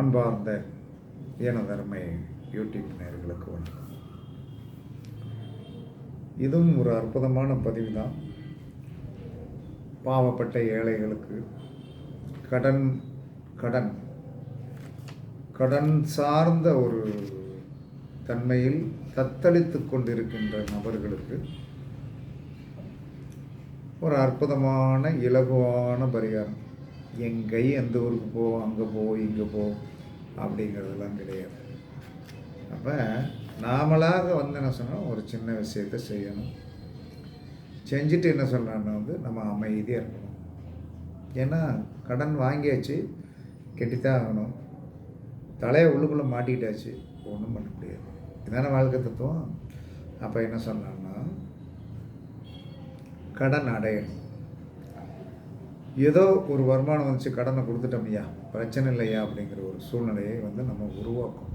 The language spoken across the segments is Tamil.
அன்பார்ந்த ஏனதர்மை யூடியூப் நேர்களுக்கு வணக்கம். இதுவும் ஒரு அற்புதமான பதிவு தான் பாவப்பட்ட ஏழைகளுக்கு கடன் கடன். கடன் சார்ந்த ஒரு தன்மையில் தத்தளித்து கொண்டிருக்கின்ற நபர்களுக்கு ஒரு அற்புதமான இலகுவான பரிகாரம். எங்கை எந்த ஊருக்கு போ அங்கே போ இங்கே போ அப்படிங்கிறதெல்லாம் கிடையாது. அப்போ நாமளாக வந்து என்ன சொன்னால் ஒரு சின்ன விஷயத்தை செய்யணும். செஞ்சுட்டு என்ன சொல்கிறான்னா வந்து நம்ம அமைதியாக இருக்கணும். ஏன்னா கடன் வாங்கியாச்சு கெட்டித்தான் ஆகணும். தலையை உள்ளுக்குள்ளே மாட்டிக்கிட்டாச்சு ஒன்றும் பண்ண முடியாது. இதான வாழ்க்கை தத்துவம். அப்போ என்ன சொன்னான்னா கடன் அடையணும். ஏதோ ஒரு வருமானம் வந்துச்சு கடனை கொடுத்துட்டோம்யா பிரச்சனை இல்லையா அப்படிங்கிற ஒரு சூழ்நிலையை வந்து நம்ம உருவாக்கணும்.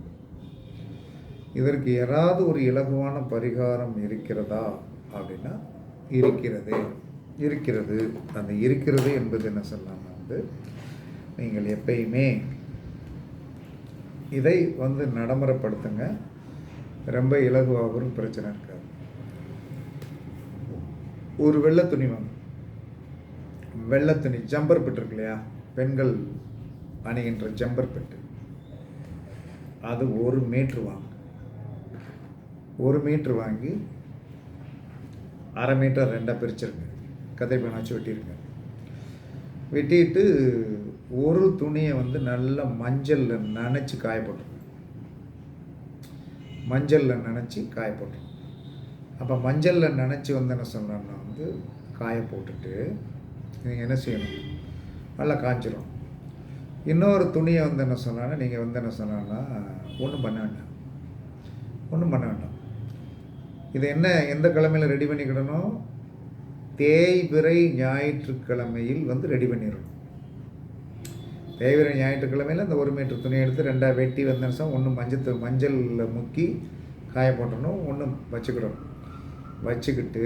இதற்கு ஏதாவது ஒரு இலகுவான பரிகாரம் இருக்கிறதா அப்படின்னா இருக்கிறது இருக்கிறது. அந்த இருக்கிறது என்பது என்ன சொல்லலாம்னா வந்து நீங்கள் எப்பயுமே இதை வந்து நடைமுறைப்படுத்துங்க. ரொம்ப இலகுவாகவும் பிரச்சனை இருக்காது. ஒரு வெள்ளை துணி வாங்க. வெள்ளை துணி ஜம்பர் பெட்டு இருக்கு இல்லையா பெண்கள் அணிகின்ற ஜம்பர் பெட்டு. அது ஒரு மீட்ரு வாங்க. ஒரு மீட்ரு வாங்கி அரை மீட்டர் ரெண்டாக பிரிச்சிருங்க. கதை பேனை வச்சு வெட்டிட்டு ஒரு துணியை வந்து நல்லா மஞ்சளில் நனைச்சி காய போட்டுருங்க மஞ்சளில் நனைச்சி காய போட்டுருங்க அப்போ மஞ்சளில் நினச்சி வந்து என்ன சொன்னோன்னா வந்து காய போட்டுட்டு நீங்கள் என்ன செய்யணும்? நல்லா காய்ச்சிரும் இன்னொரு துணியை வந்து என்ன சொன்னான்னா நீங்கள் வந்து என்ன சொன்னான்னா ஒன்றும் பண்ண வேண்டாம். ஒன்றும் பண்ண வேண்டாம். இது என்ன எந்த கிழமையில் ரெடி பண்ணிக்கிடணும்? தேய்பிறை ஞாயிற்றுக்கிழமையில் வந்து ரெடி பண்ணிடணும். தேய்பிறை ஞாயிற்றுக்கிழமையில் அந்த ஒரு மீட்டர் துணி எடுத்து ரெண்டாக வெட்டி வந்தேன்னு ஒன்று மஞ்சள் மஞ்சளில் முக்கி காய போட்டணும் ஒன்றும் வச்சுக்கிடணும். வச்சுக்கிட்டு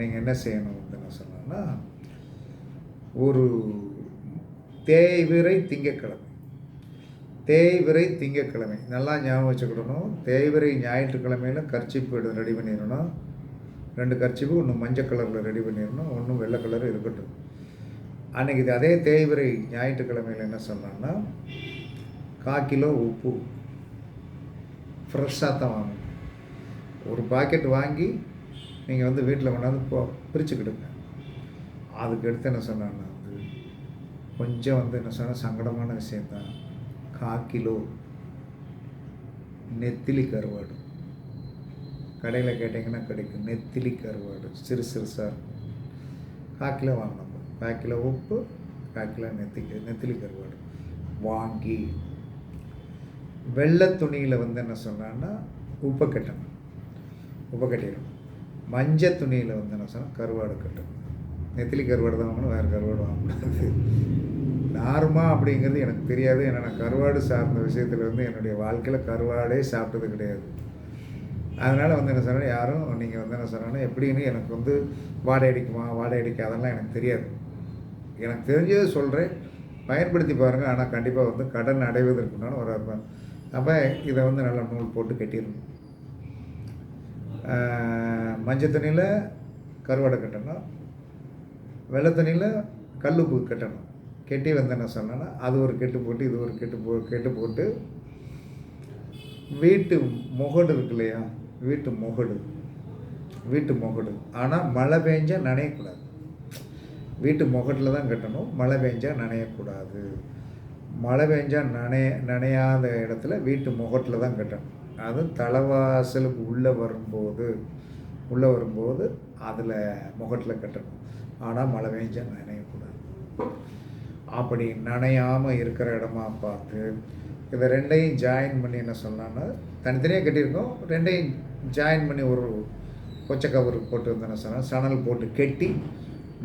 நீங்கள் என்ன செய்யணும் அப்படின்னு என்ன சொன்னோன்னா ஒரு தேய்விரை திங்கக்கிழமை தேய்விரை திங்கக்கிழமை நல்லா ஞாபகம் வச்சுக்கிடணும். தேய்விரை ஞாயிற்றுக்கிழமையில் கர்ச்சிப்பு எடு ரெடி பண்ணிடணும். ரெண்டு கர்ச்சிப்பு ஒன்று மஞ்சள் கலரில் ரெடி பண்ணிடணும். ஒன்றும் வெள்ளை கலர் இருக்கட்டும். அன்றைக்கி இது அதே தேய்விரை ஞாயிற்றுக்கிழமையில் என்ன சொன்னான்னா கால் கிலோ உப்பு ஃப்ரெஷ்ஷாக தான் வாங்கணும். ஒரு பாக்கெட் வாங்கி நீங்கள் வந்து வீட்டில் கொண்டாந்து போ பிரிச்சுக்கிடுங்க. அதுக்கு எடுத்து என்ன சொன்னான்னா கொஞ்சம் வந்து என்ன சொன்னால் சங்கடமான விஷயந்தான் கா கிலோ நெத்திலி கருவாடு. கடையில் கேட்டிங்கன்னா கிடைக்கும். நெத்திலி கருவாடு. சிறு சிறுசாக இருக்கும். கால் கிலோ வாங்கணும் கால் கிலோ உப்பு கால் கிலோ நெத்தி நெத்திலி கருவாடு. வாங்கி வெள்ளை துணியில் வந்து என்ன சொன்னான்னா உப்பை கட்டணும். உப்பை கட்டிடணும். மஞ்சள் துணியில் வந்து என்ன சொன்னால் கருவாடு கட்டணும். நெத்திலி கருவாடு தான் வாங்கணும் வேறு கருவாடு வாங்கக்கூடாது நார்மா அப்படிங்கிறது எனக்கு தெரியாது. ஏன்னா நான் கருவாடு சார்ந்த விஷயத்தில் வந்து என்னுடைய வாழ்க்கையில் கருவாடே சாப்பிட்டது கிடையாது. அதனால் வந்து என்ன சொன்னால் யாரும் நீங்கள் வந்து என்ன சொன்னோன்னா எப்படின்னு எனக்கு வந்து வாடை அடிக்குமா வாடகை அடிக்காதெல்லாம் எனக்கு தெரியாது. எனக்கு தெரிஞ்சதை சொல்கிறேன் பயன்படுத்தி பாருங்கள் ஆனால் கண்டிப்பாக வந்து கடன் அடைவதற்குண்டான ஒரு அர்த்தம். அப்போ இதை வந்து நல்லா நூல் போட்டு கட்டிடணும். மஞ்சள் தண்ணியில் கருவாடை கட்டணும். வெள்ளை தண்ணியில் கல்லுப்பு கட்டணும். கெட்டி வெந்தனை என்ன சொன்னேன்னா அது ஒரு கெட்டு போட்டு இது ஒரு கெட்டு போ கெட்டு போட்டு வீட்டு முகடு இருக்கு இல்லையா? வீட்டு முகடு. வீட்டு முகடு. ஆனால் மழை பெஞ்சால் நனையக்கூடாது. வீட்டு முகட்டில் தான் கட்டணும். மழை பெஞ்சால் நனையக்கூடாது. மழை பெஞ்சால் நனைய நனையாத இடத்துல வீட்டு முகட்டில் தான் கட்டணும். அது தலைவாசலுக்கு உள்ளே வரும்போது உள்ளே வரும்போது அதில் முகட்டில் கட்டணும். ஆனால் மழை பெஞ்சால் நனையக்கூடாது. அப்படி நனையாமல் இருக்கிற இடமா பார்த்து இதை ரெண்டையும் ஜாயின் பண்ணி என்ன சொன்னான்னா தனித்தனியாக கட்டியிருக்கோம். ரெண்டையும் ஜாயின் பண்ணி ஒரு கொச்சை கவர் போட்டு வந்தேன்னு சொன்னால் சணல் போட்டு கெட்டி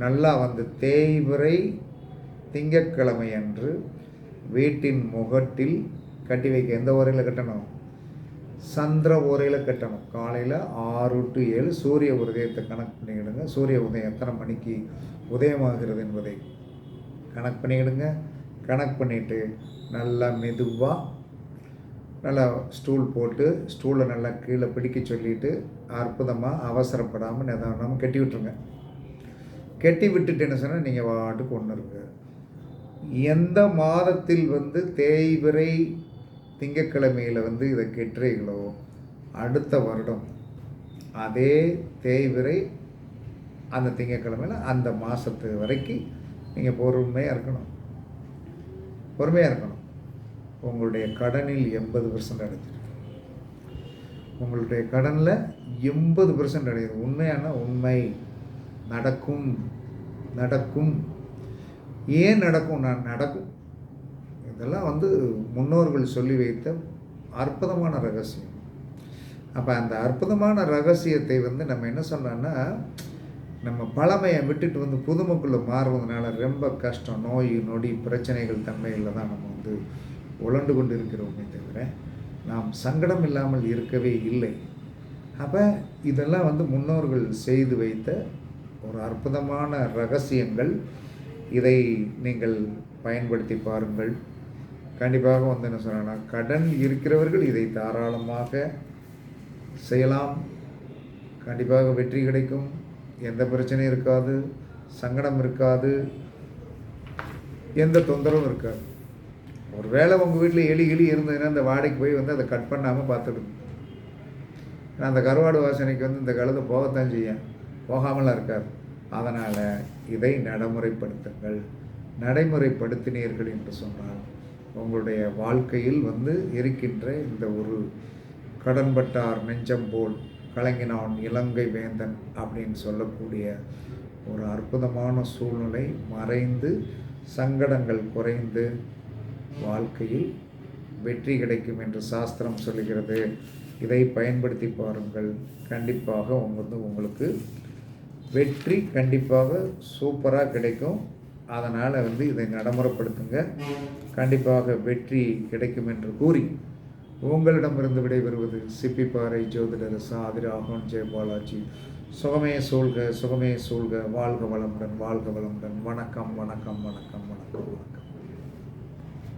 நல்லா வந்து தேய்பிறை திங்கட்கிழமை அன்று வீட்டின் முகட்டில் கட்டி வைக்க. எந்த உரையில் கட்டணும்? சந்திர ஓரையில் கட்டணும். காலையில் ஆறு டு ஏழு சூரிய உதயத்தை கணக்கு பண்ணிக்கிடுங்க. சூரிய உதயம் எத்தனை மணிக்கு உதயமாகிறது என்பதை கணக்கு பண்ணிக்கிடுங்க. கணக்கு பண்ணிவிட்டு நல்லா மெதுவாக நல்லா ஸ்டூல் போட்டு ஸ்டூலை நல்லா கீழே பிடிக்க சொல்லிவிட்டு அற்புதமாக அவசரப்படாமல் நிதானமாக கட்டி விட்டுருங்க. கட்டி விட்டுட்டு என்ன சொன்னால் நீங்கள் வாட்டுக்கு ஒன்று இருக்கு. எந்த மாதத்தில் வந்து தேய்விரை திங்கக்கிழமையில் வந்து இதை கெட்டுறீங்களோ அடுத்த வருடம் அதே தேய்விரை அந்த திங்கக்கிழமையில் அந்த மாதத்து வரைக்கும் நீங்கள் பொறுமையாக இருக்கணும். பொறுமையாக இருக்கணும். உங்களுடைய கடனில் எண்பது பர்சன்ட் அடைஞ்சிருக்கு உங்களுடைய கடனில் எண்பது பர்சன்ட் அடையுது. உண்மையான உண்மை நடக்கும் நடக்கும். ஏன் நடக்கும் நான் நடக்கும். இதெல்லாம் வந்து முன்னோர்கள் சொல்லி வைத்த அற்புதமான ரகசியம். அப்போ அந்த அற்புதமான ரகசியத்தை வந்து நம்ம என்ன சொன்னோன்னா நம்ம பழமையை விட்டுட்டு வந்து புதுமைக்குள்ளே மாறுவதனால ரொம்ப கஷ்டம் நோய் நொடி பிரச்சனைகள் தன்மையில் தான் நம்ம வந்து உழண்டு கொண்டு இருக்கிறோமே தவிர நாம் சங்கடம் இல்லாமல் இருக்கவே இல்லை. அப்போ இதெல்லாம் வந்து முன்னோர்கள் செய்து வைத்த ஒரு அற்புதமான ரகசியங்கள். இதை நீங்கள் பயன்படுத்தி பாருங்கள். கண்டிப்பாக வந்து என்ன சொன்னேன்னா கடன் இருக்கிறவர்கள் இதை தாராளமாக செய்யலாம். கண்டிப்பாக வெற்றி கிடைக்கும். எந்த பிரச்சனையும் இருக்காது. சங்கடம் இருக்காது. எந்த தொந்தரவும் இருக்காது. ஒரு வேளை உங்கள் வீட்டில் எலி எலி இருந்ததுன்னா அந்த வாடைக்கு போய் வந்து அதை கட் பண்ணாமல் பார்த்துடுங்க ஏன்னா அந்த கருவாடு வாசனைக்கு வந்து இந்த கழுதை போகத்தான் செய்யும். போகாமலாம் இருக்காது. அதனால் இதை நடைமுறைப்படுத்துங்கள். நடைமுறைப்படுத்தினீர்கள் என்று சொன்னால் உங்களுடைய வாழ்க்கையில் வந்து இருக்கின்ற இந்த ஒரு கடன்பட்டார் நெஞ்சம் போல் கலங்கினான் இலங்கை வேந்தன் அப்படின்னு சொல்லக்கூடிய ஒரு அற்புதமான சூழ்நிலை மறைந்து சங்கடங்கள் குறைந்து வாழ்க்கையில் வெற்றி கிடைக்கும் என்று சாஸ்திரம் சொல்கிறது இதை பயன்படுத்தி பாருங்கள். கண்டிப்பாக வந்து உங்களுக்கு வெற்றி கண்டிப்பாக சூப்பராக கிடைக்கும். அதனால் வந்து இதை நடைமுறைப்படுத்துங்க. கண்டிப்பாக வெற்றி கிடைக்கும் என்று கூறி உங்களிடமிருந்து விடைபெறுவது சிப்பிப்பாறை ஜோதிடர் சாதிராகவன் ஜெயபாலாஜி சுகமே சூழ்க சுகமே சூழ்க வாழ்க வளமுடன் வாழ்க வளமுடன் வணக்கம் வணக்கம் வணக்கம் வணக்கம் வணக்கம்.